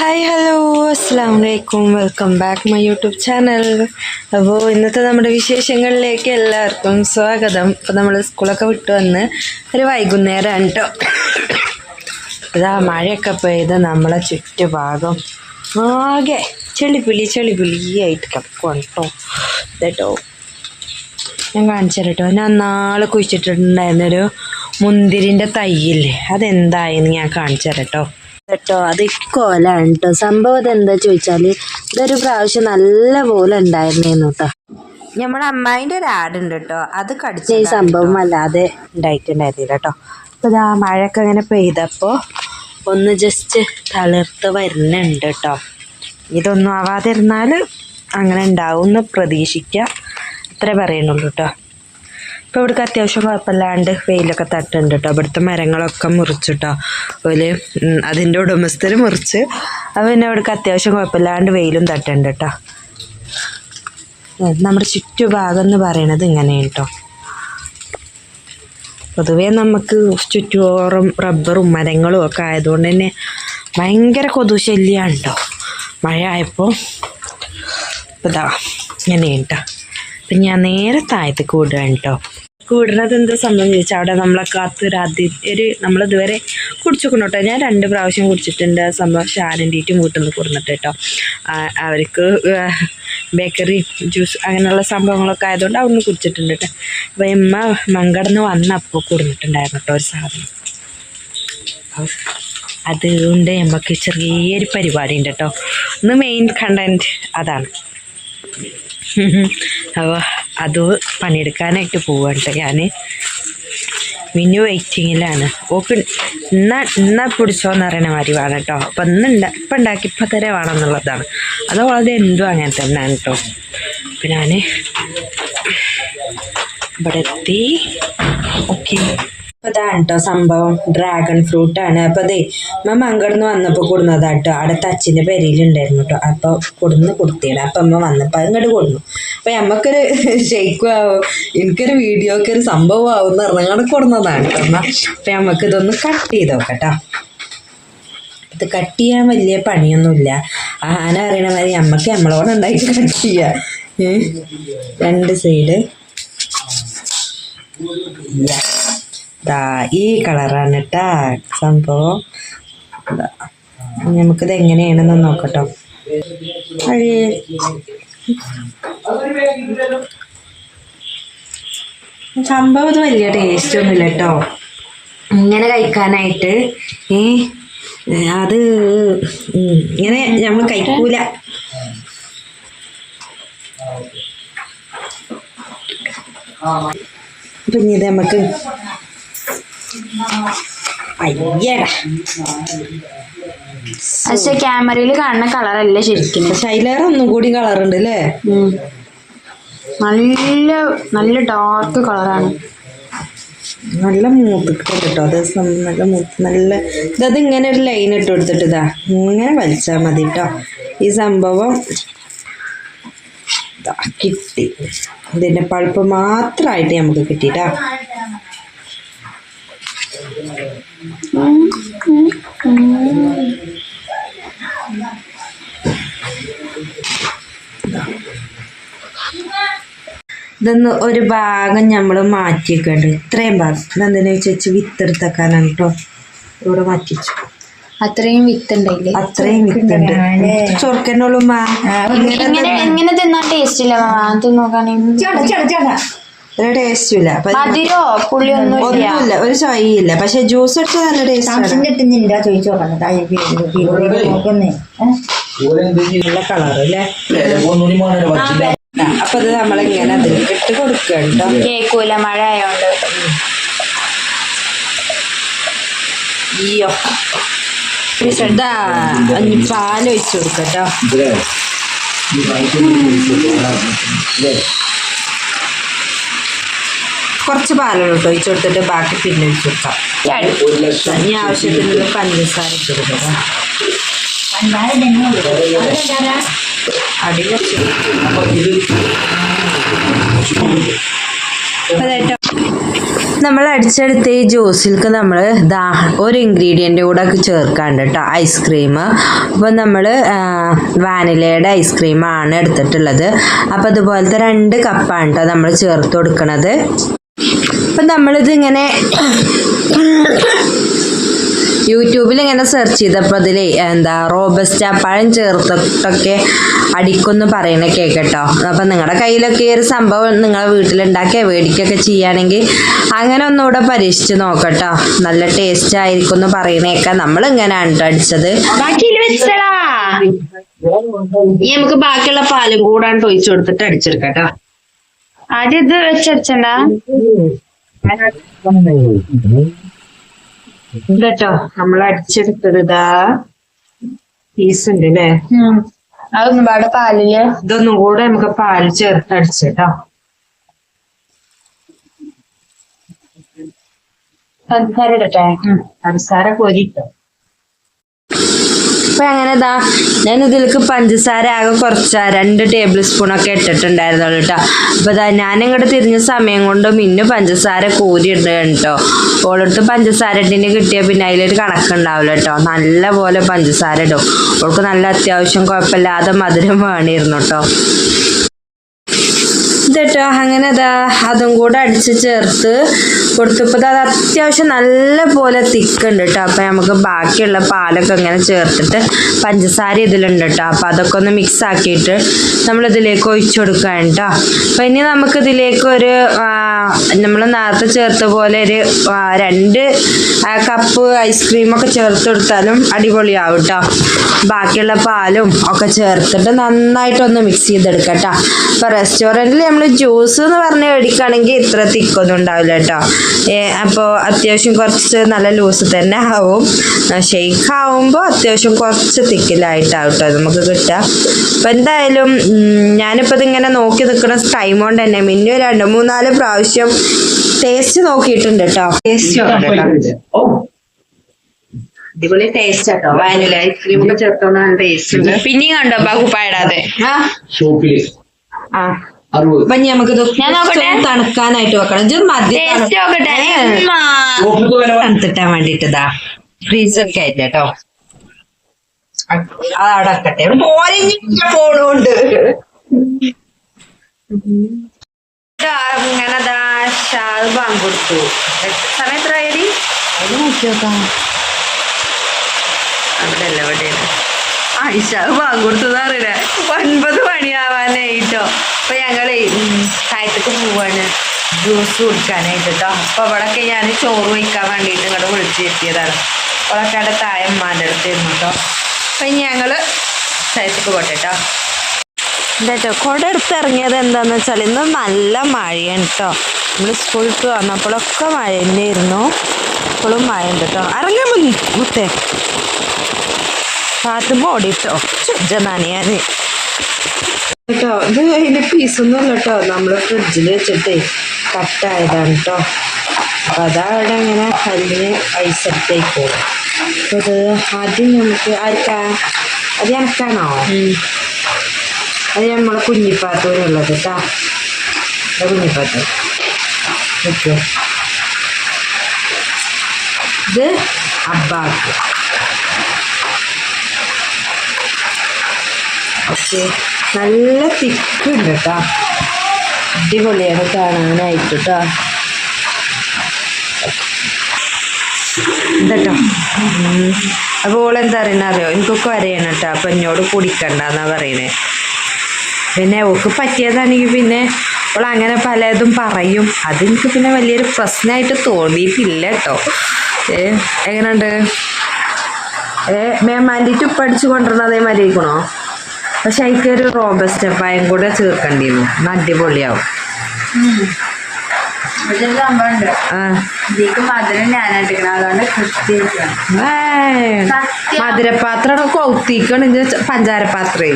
Hi hello അസ്സാം വലൈക്കും welcome back my YouTube channel അപ്പോൾ ഇന്നത്തെ നമ്മുടെ വിശേഷങ്ങളിലേക്ക് എല്ലാവർക്കും സ്വാഗതം. അപ്പോൾ നമ്മൾ സ്കൂളൊക്കെ വിട്ടു വന്ന് ഒരു വൈകുന്നേരമാണ് കേട്ടോ ഇതാ മഴയൊക്കെ പെയ്ത് നമ്മളെ ചുറ്റുഭാഗം ആകെ ചെളിപ്പിളി ചെളിപ്പിളിയായിട്ട് കിടക്കുവാണ് കേട്ടോ ഇതേട്ടോ ഞാൻ കാണിച്ചു കേട്ടോ ഞാൻ നാളെ കുഴിച്ചിട്ടുണ്ടായിരുന്നൊരു മുന്തിരിന്റെ തൈയില്ലേ? അതെന്തായെന്ന് ഞാൻ കാണിച്ചു തരാം കേട്ടോ. അത് ഇക്കോലാണ് കേട്ടോ സംഭവം എന്താ ചോദിച്ചാൽ ഇതൊരു പ്രാവശ്യം നല്ല പോലെ ഉണ്ടായിരുന്നേന്ന് കേട്ടോ നമ്മുടെ അമ്മായിന്റെ ഒരു ആടുണ്ട് കേട്ടോ അത് കടിച്ച ഈ സംഭവം അല്ലാതെ ഉണ്ടായിട്ടുണ്ടായിരുന്നില്ല കേട്ടോ അപ്പോൾ ഇതാ മഴയൊക്കെ അങ്ങനെ പെയ്തപ്പോൾ ഒന്ന് ജസ്റ്റ് തളിർത്ത് വരുന്നുണ്ട് കേട്ടോ ഇതൊന്നും ആവാതിരുന്നാൽ അങ്ങനെ ഉണ്ടാവും എന്ന് പ്രതീക്ഷിക്കുക അത്രേ പറയുന്നുള്ളൂ കേട്ടോ ഇപ്പോൾ ഇവിടേക്ക് അത്യാവശ്യം കുഴപ്പമില്ലാണ്ട് വെയിലൊക്കെ തട്ടുണ്ട് കേട്ടോ ഇവിടുത്തെ മരങ്ങളൊക്കെ മുറിച്ചിട്ടോ. അതുപോലെ അതിന്റെ ഉടമസ്ഥർ മുറിച്ച് അപ്പോൾ പിന്നെ ഇവിടേക്ക് അത്യാവശ്യം കുഴപ്പമില്ലാണ്ട് വെയിലും തട്ടുണ്ട് കേട്ടോ നമ്മുടെ ചുറ്റുഭാഗം എന്ന് പറയണത് ഇങ്ങനെയാണ് കേട്ടോ പൊതുവേ നമുക്ക് ചുറ്റുപോറും റബ്ബറും മരങ്ങളും ഒക്കെ ആയതുകൊണ്ട് തന്നെ ഭയങ്കര കൊതു ശല്യമാണ് കേട്ടോ മഴ ആയപ്പോൾ ഇതാ ഇങ്ങനെയാണ് കേട്ടോ അപ്പം ഞാൻ നേരെ താഴത്തേക്ക് വിടുകയാണ് കേട്ടോ കൂടുന്നത് എന്താ സംഭവം ചോദിച്ചാൽ അവിടെ നമ്മളെ കാത്ത് രാത്രി ഒരു നമ്മളിതുവരെ കുടിച്ചിക്കണം കേട്ടോ ഞാൻ രണ്ട് പ്രാവശ്യം കുടിച്ചിട്ടുണ്ട്. സംഭവം ഷാരന്റെറ്റും വീട്ടിൽ നിന്ന് കൊടുന്നിട്ട് കേട്ടോ. അവർക്ക് ബേക്കറി ജ്യൂസ് അങ്ങനെയുള്ള സംഭവങ്ങളൊക്കെ ആയതുകൊണ്ട് അവിടുന്ന് കുടിച്ചിട്ടുണ്ട് കേട്ടോ. അപ്പോൾ എമ്മ മങ്കടന്ന് വന്നപ്പോൾ കൂടുന്നിട്ടുണ്ടായിരുന്നു കേട്ടോ ഒരു സാധനം. അതുകൊണ്ട് നമുക്ക് ചെറിയൊരു പരിപാടി ഉണ്ട് കേട്ടോ. ഇന്ന് മെയിൻ കണ്ടന്റ് അതാണ്. അപ്പോൾ അത് പണിയെടുക്കാനായിട്ട് പോവാണ് ഞാൻ മിന്നു വെയിറ്റിങ്ങിലാണ് ഓക്ക് ഇന്ന ഇന്ന പിടിച്ചോന്ന് അറിയണ മാതിരി വേണം കേട്ടോ. അപ്പം ഇന്ന് ഉണ്ടാ ഇപ്പം ഉണ്ടാക്കി ഇപ്പം തരെ വേണം എന്നുള്ളതാണ്. അത് എന്തും അങ്ങനെ തന്നെയാണ് കേട്ടോ. അപ്പം ഞാൻ ഇവിടെ എത്തി. ഓക്കെ. അപ്പൊ ഇതാണ് കേട്ടോ സംഭവം. ഡ്രാഗൺ ഫ്രൂട്ട് ആണ്. അപ്പൊ അതെ അമ്മ അങ്ങോട്ട് വന്നപ്പോ കൊടുന്നതാ കേട്ടോ അവിടെ തച്ചിന്റെ പെരയിലുണ്ടായിരുന്നു കേട്ടോ അപ്പൊ കൊടുന്ന് കൊടുത്തിടാം. അപ്പൊ അമ്മ വന്നപ്പോ ഇങ്ങോട്ട് കൊടുന്നു. അപ്പൊ നമ്മക്കൊരു ഷെയ്ക്കും ആവും എനിക്കൊരു വീഡിയോ ഒക്കെ ഒരു സംഭവം ആവും എന്ന് പറഞ്ഞാൽ കൊടുന്നതാണ് കേട്ടോ അമ്മ അപ്പൊ ഇതൊന്ന് കട്ട് ചെയ്ത് നോക്കട്ടോ. ഇത് കട്ട് ചെയ്യാൻ വലിയ പണിയൊന്നുമില്ല. ആന അറിയണ മാതിരി നമ്മക്ക് നമ്മളോട് ഉണ്ടാക്കി കട്ട് ചെയ്യാം. രണ്ട് സൈഡ് ദാ ഈ കളറാണ് കേട്ടാ സംഭവം. നമുക്കിത് എങ്ങനെയാണെന്ന് നോക്കട്ടോ. സംഭവം ഇത് വലിയ ടേസ്റ്റ് ഒന്നുമില്ല കേട്ടോ ഇങ്ങനെ കഴിക്കാനായിട്ട് ഏ അത് ഇങ്ങനെ നമ്മൾ കഴിക്കൂല. പിന്നെ ഇത് നമുക്ക് പക്ഷെ ക്യാമറയിൽ കാണുന്ന കളറല്ല ശരിക്കും. ശൈലേറെ ഒന്നും കൂടി കളറുണ്ട് അല്ലേ. നല്ല നല്ല ഡാർക്ക് കളറാണ്. നല്ല മൂത്ത് കേട്ടോ അത് നല്ല മൂത്ത് നല്ല ഇതത് ഇങ്ങനെ ഒരു ലൈൻ ഇട്ട് കൊടുത്തിട്ട് ഇതാ. ഇങ്ങനെ വലിച്ചാൽ മതി കേട്ടോ. ഈ സംഭവം കിട്ടി. ഇതിന്റെ പഴുപ്പ് മാത്രമായിട്ട് നമുക്ക് കിട്ടിട്ടാ ഇതൊന്ന് ഒരു ഭാഗം നമ്മൾ മാറ്റിയൊക്കെയുണ്ട് ഇത്രയും ഭാഗം. ഇതെന്തിനാ വെച്ച് വിത്തെടുത്തേക്കാനാണ് കേട്ടോ ഇവിടെ മാറ്റിച്ചു അത്രയും വിത്ത് ഉണ്ടായില്ലേ അത്രയും വിത്തുണ്ട്. ചൊറുക്കനുള്ളൂ മാ. ഇങ്ങനെ എങ്ങനെ തിന്നാൻ ടേസ്റ്റ് ഇല്ല തിന്നോക്കാണെങ്കിൽ ഒരു ടേസ്റ്റും ഇല്ല. അപ്പൊ മധുരോ? പുളിയൊന്നും ഇല്ല. ഒന്നുമില്ല. ഒരു ചൊയ്യില്ല പക്ഷെ ജ്യൂസ് അടിച്ചാൽ നല്ല ടേസ്റ്റ് കിട്ടുന്നില്ല ചോദിച്ചു നോക്കണം നോക്കുന്നേ. നല്ല അല്ലേ? അപ്പൊ അത് നമ്മളിങ്ങനെ അതിൽ ഇട്ട് കൊടുക്കുക കേട്ടോ? കേക്കൂല മഴ ആയോണ്ട് അയ്യോ. ഇതാ ഒഴിച്ചു കൊടുക്കട്ടോ കുറച്ച് പാലുള്ള കേട്ടോ ഒഴിച്ചു കൊടുത്തിട്ട് ബാക്കി പിന്നെ ഒഴിച്ചു കൊടുക്കാം. ഇനി ആവശ്യത്തിനുള്ള പഞ്ചസാര ഇട്ട് കൊടുക്കാം. അടി കുറച്ച്. നമ്മൾ അടിച്ചെടുത്ത ഈ ജ്യൂസിൽക്ക് നമ്മൾ ദാ ഒരു ഇൻഗ്രീഡിയന്റ് കൂടെ ചേർക്കാണ്ട് കേട്ടോ ഐസ്ക്രീം അപ്പോൾ നമ്മൾ വാനിലയുടെ ഐസ്ക്രീമാണ് എടുത്തിട്ടുള്ളത്. അപ്പോൾ അതുപോലത്തെ രണ്ട് കപ്പാണ് കേട്ടോ നമ്മൾ ചേർത്ത് കൊടുക്കണത്. അപ്പം നമ്മളിത് ഇങ്ങനെ യൂട്യൂബിൽ ഇങ്ങനെ സെർച്ച് ചെയ്തപ്പോൾ അതിൽ എന്താ റോബസ്റ്റ പഴം ചേർത്തിട്ടൊക്കെ അടിക്കുമെന്ന് പറയണ കേൾക്കട്ടോ. അപ്പം നിങ്ങളുടെ കയ്യിലൊക്കെ ഈ ഒരു സംഭവം നിങ്ങളെ വീട്ടിലുണ്ടാക്കിയ മേടിക്കുകയൊക്കെ ചെയ്യുകയാണെങ്കിൽ അങ്ങനെ ഒന്നുകൂടെ പരീക്ഷിച്ച് നോക്കട്ടോ. നല്ല ടേസ്റ്റ് ആയിരിക്കും എന്ന് പറയണേക്ക നമ്മൾ ഇങ്ങനെയാണ് ട്ടോ അടിച്ചത് നമുക്ക് ബാക്കിയുള്ള പാലും കൂടാണ്ട് ഒഴിച്ചു കൊടുത്തിട്ട് അടിച്ചെടുക്കട്ടോ ആദ്യം ഇത് വെച്ചടിച്ചണ്ട കേട്ടോ നമ്മൾ അടിച്ചെടുത്തത് ഇതാ പീസ് ഉണ്ട് അല്ലേ അതൊന്നും പാടെ പാലിൽ. ഇതൊന്നും കൂടെ നമുക്ക് പാൽ ചേർത്ത് അടിച്ചേട്ടോ. പഞ്ചസാര ഇടട്ടെ? പഞ്ചസാര കോരിട്ടോ അപ്പൊ അങ്ങനെ ഇതാ ഞാൻ ഇതിലേക്ക് പഞ്ചസാര ആകെ കുറച്ച രണ്ട് ടേബിൾ സ്പൂണൊക്കെ ഇട്ടിട്ടുണ്ടായിരുന്നുള്ളൂ കേട്ടോ. അപ്പൊ ഇതാ ഞാൻ ഇങ്ങോട്ട് തിരിഞ്ഞ സമയം കൊണ്ട് മിന്നു പഞ്ചസാര കോരി ഇടുക കേട്ടോ. ഓളടുത്ത് പഞ്ചസാര ഇട്ടിന് കിട്ടിയാൽ പിന്നെ അതിലൊരു കണക്കുണ്ടാവില്ല കേട്ടോ. നല്ല പോലെ പഞ്ചസാര ഇടും. ഓൾക്ക് നല്ല അത്യാവശ്യം കുഴപ്പമില്ലാതെ മധുരം വേണിയിരുന്നു കേട്ടോ. ഇതട്ടോ അങ്ങനെ അതാ അതും കൂടെ അടിച്ച് ചേർത്ത് കൊടുത്തപ്പോൾ അത് അത്യാവശ്യം നല്ല പോലെ തിക്കുണ്ട് കേട്ടോ അപ്പം നമുക്ക് ബാക്കിയുള്ള പാലൊക്കെ ഇങ്ങനെ ചേർത്തിട്ട് പഞ്ചസാര ഇതിലുണ്ട് കേട്ടോ അപ്പം അതൊക്കെ ഒന്ന് മിക്സ് ആക്കിയിട്ട് നമ്മൾ ഇതിലേക്ക് ഒഴിച്ചു കൊടുക്കുകയാണ് കേട്ടോ അപ്പം ഇനി നമുക്ക് ഇതിലേക്ക് ഒരു നമ്മൾ നേരത്തെ ചേർത്ത പോലെ ഒരു രണ്ട് കപ്പ് ഐസ്ക്രീമൊക്കെ ചേർത്ത് കൊടുത്താലും അടിപൊളിയാവും കേട്ടോ ബാക്കിയുള്ള പാലും ഒക്കെ ചേർത്തിട്ട് നന്നായിട്ടൊന്ന് മിക്സ് ചെയ്തെടുക്കട്ടോ അപ്പം റെസ്റ്റോറന്റിൽ നമ്മൾ ജ്യൂസ് എന്ന് പറഞ്ഞ് മേടിക്കുകയാണെങ്കിൽ ഇത്ര തിക്കൊന്നും ഉണ്ടാവില്ല കേട്ടോ അപ്പോൾ അത്യാവശ്യം കുറച്ച് നല്ല ലൂസ് തന്നെ ആവും. ഷെയ്ക്ക് ആവുമ്പോൾ അത്യാവശ്യം കുറച്ച് തിക്കിലായിട്ടാവും കേട്ടോ നമുക്ക് കിട്ടുക. അപ്പോൾ എന്തായാലും ഞാനിപ്പോൾ ഇതിങ്ങനെ നോക്കി നിൽക്കുന്ന ടൈം കൊണ്ട് തന്നെ മിന്നു രണ്ട് മൂന്നാൽ പ്രാവശ്യം ടേസ്റ്റ് നോക്കിയിട്ടുണ്ട് കേട്ടോ ടേസ്റ്റ് അടിപൊളി ടേസ്റ്റ് ആട്ടോ. വാനില ഐസ്ക്രീം ഒക്കെ ചേർത്തോണ്ട് ടേസ്റ്റ് ഉണ്ട്. പിന്നെയും കണ്ടോ ഷോപ്പിൽ ആ. അറുപത്. അപ്പൊ തണുക്കാനായിട്ട് വെക്കണം. ഇത്. വേണ്ടിട്ടതാ ഫ്രീസൊക്കെ ആയിട്ട് കേട്ടോ അതടക്കട്ടെ പോണുണ്ട്. അങ്ങനെ ബാങ്ക് കൊടുത്തു സമയം എത്ര ആയി അത് നോക്കി അവിടെ അല്ല എവിടെയാണ് ആയിഷാവ് ബാങ്ക് കൊടുത്തതാ അറിയില്ല ഒൻപത് മണിയാവാനായിട്ടോ അപ്പൊ ഞങ്ങൾ താഴത്തേക്ക് പോവാണ്. ജ്യൂസ് കുടിക്കാനായിട്ട് അപ്പൊ അവിടൊക്കെ ഞാൻ ചോറ് വയ്ക്കാൻ വേണ്ടിയിട്ട് ഇങ്ങോട്ട് വിളിച്ചു എത്തിയതാണ് അവളൊക്കെ അവിടെ തായമ്മാന്റെ അടുത്തായിരുന്നു കേട്ടോ അപ്പൊ ഞങ്ങൾ താഴത്തേക്ക് പോട്ടെ കേട്ടോ കേട്ടോ കുട വെച്ചാൽ ഇന്ന് നല്ല മഴയാണ് കേട്ടോ നമ്മൾ സ്കൂളിൽ വന്നപ്പോഴൊക്കെ മഴ തന്നെയായിരുന്നു. ഇപ്പോഴും മഴ ഉണ്ട് കേട്ടോ ഇറങ്ങാൻ മുത്തേ. കാത്തുമ്പോ ഓടിട്ടോ ചെജ്ജ നനയാന് കേട്ടോ ഇത് അതിന്റെ പീസൊന്നും കേട്ടോ. നമ്മൾ ഫ്രിഡ്ജിൽ വെച്ചിട്ടേ കട്ടായതാണ് കേട്ടോ. അപ്പൊ അതാ അവിടെ അങ്ങനെ കല്ലിന് ഐസെറ്റായി പോകും അപ്പൊ ഇത് ആദ്യം നമുക്ക് ആർക്കാ അത് എനക്കാണോ അത് നമ്മളെ കുഞ്ഞിപ്പാത്തൂരുള്ളത് കേട്ടാ. കുഞ്ഞിപ്പാത്തൂർ ഓക്കെ. ഇത് അബ്ബാക്ക്. ഓക്കെ നല്ല തിക്ക് ഉണ്ട് കേട്ടോ അടിപൊളിയാണ് കാണാനായിട്ട് കേട്ടോ. ഇതട്ടോ. അപ്പോൾ ഓളെന്താ പറയുന്നത് അറിയോ? എനിക്കൊക്കെ അറിയണം കേട്ടോ. അപ്പം എന്നോട് കുടിക്കണ്ടെന്നാ പറയണേ. പിന്നെ ഓക്ക് പറ്റിയതാണെങ്കിൽ പിന്നെ അവൾ അങ്ങനെ പലതും പറയും. അതെനിക്ക് പിന്നെ വലിയൊരു പ്രശ്നമായിട്ട് തോന്നിയിട്ടില്ല കേട്ടോ. ഏ എങ്ങനെയുണ്ട്? ഏ മേം മാൻഡിറ്റ് ഇപ്പം അടിച്ചു കൊണ്ടുവരണ അതേമാതിരി ഇരിക്കണോ പക്ഷെ അതിക്ക് ഒരു റോബസ്റ്റ് പായം കൂടെ ചേർക്കേണ്ടിയിരുന്നു. എന്നാ അടിപൊളിയാവും. മധുരപാത്രം കൗത്തിക്കണം. ഇത് പഞ്ചാരപാത്രേ.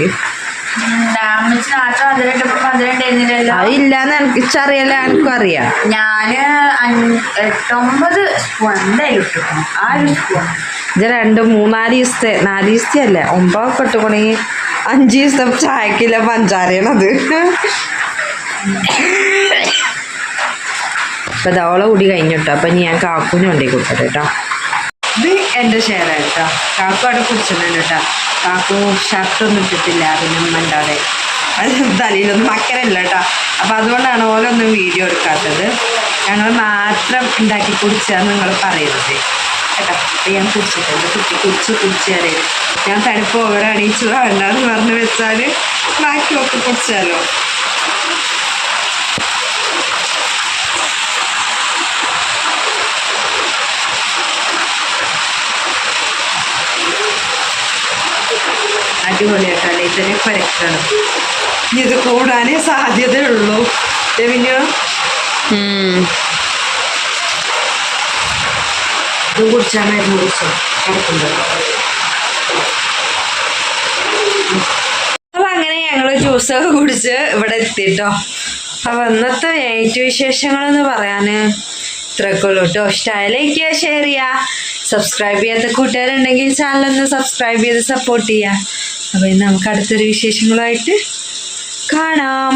അതില്ലാന്ന് എനിക്ക് ഇച്ചറിയാലോ എനിക്കും അറിയാം. ഞാൻ എട്ടൊമ്പത് സ്പൂൺ എന്തായാലും ആ ഒരു സ്പൂൺ. ഇത് രണ്ട് മൂന്നാൽ ദിവസത്തെ നാല് ദിവസത്തെ അല്ലേ. ഒമ്പതൊക്കെ ഇട്ടുകൊണെങ്കിൽ അഞ്ച് ദിവസം ചായക്കില്ല പഞ്ചാരയാണത്. അപ്പം ഇതോളം കൂടി കഴിഞ്ഞു കേട്ടോ അപ്പം ഞാൻ കാക്കുവിനെ കൊണ്ടേ കൊടുക്കട്ടെ കേട്ടോ ഇത് എന്റെ ഷെയർ കേട്ടോ കാക്കു അവിടെ കുടിച്ചിട്ടുണ്ട് കേട്ടോ കാക്കു ഷർട്ടൊന്നും ഇട്ടിട്ടില്ല പിന്നെ ഉമ്മ അത് തലയിലൊന്നും മക്കരല്ല കേട്ടോ അപ്പം അതുകൊണ്ടാണ് ഓരോന്നും വീഡിയോ എടുക്കാത്തത്. ഞങ്ങൾ മാത്രം ഉണ്ടാക്കി കുടിച്ചാന്ന് നിങ്ങൾ പറയരുത്. കേട്ടോ ഞാൻ കുടിച്ചിട്ടുണ്ട് കുട്ടി കുടിച്ച് കുടിച്ചാലേ ഞാൻ തണുപ്പ് ഓവർ അണിയിച്ചു വേണ്ടെന്ന് പറഞ്ഞ് വെച്ചാൽ ബാക്കിയൊക്കെ കുടിച്ചാലോ അടിപൊളിയായിട്ടല്ലേ ഇതിനെ പരക്കണം. ഇനി ഇത് കൂടാനേ സാധ്യതയുള്ളൂ. രവിനോ ഇത് കുടിച്ചാൽ മരുന്ന് കുടിച്ചോ കിടക്കുന്നത് അപ്പൊ അങ്ങനെ ഞങ്ങൾ ജ്യൂസൊക്കെ കുടിച്ച് ഇവിടെ എത്തിട്ടോ. അപ്പൊ ഇന്നത്തെ വിശേഷങ്ങൾ വിശേഷങ്ങളെന്ന് പറയാന് കേട്ടോ ഇഷ്ടമായ ലൈക്ക് ചെയ്യുക ഷെയർ ചെയ്യുക. സബ്സ്ക്രൈബ് ചെയ്യാത്ത കൂട്ടുകാരുണ്ടെങ്കിൽ ചാനലൊന്ന് സബ്സ്ക്രൈബ് ചെയ്ത് സപ്പോർട്ട് ചെയ്യുക. അപ്പൊ നമുക്ക് അടുത്തൊരു വിശേഷങ്ങളുമായിട്ട് കാണാം.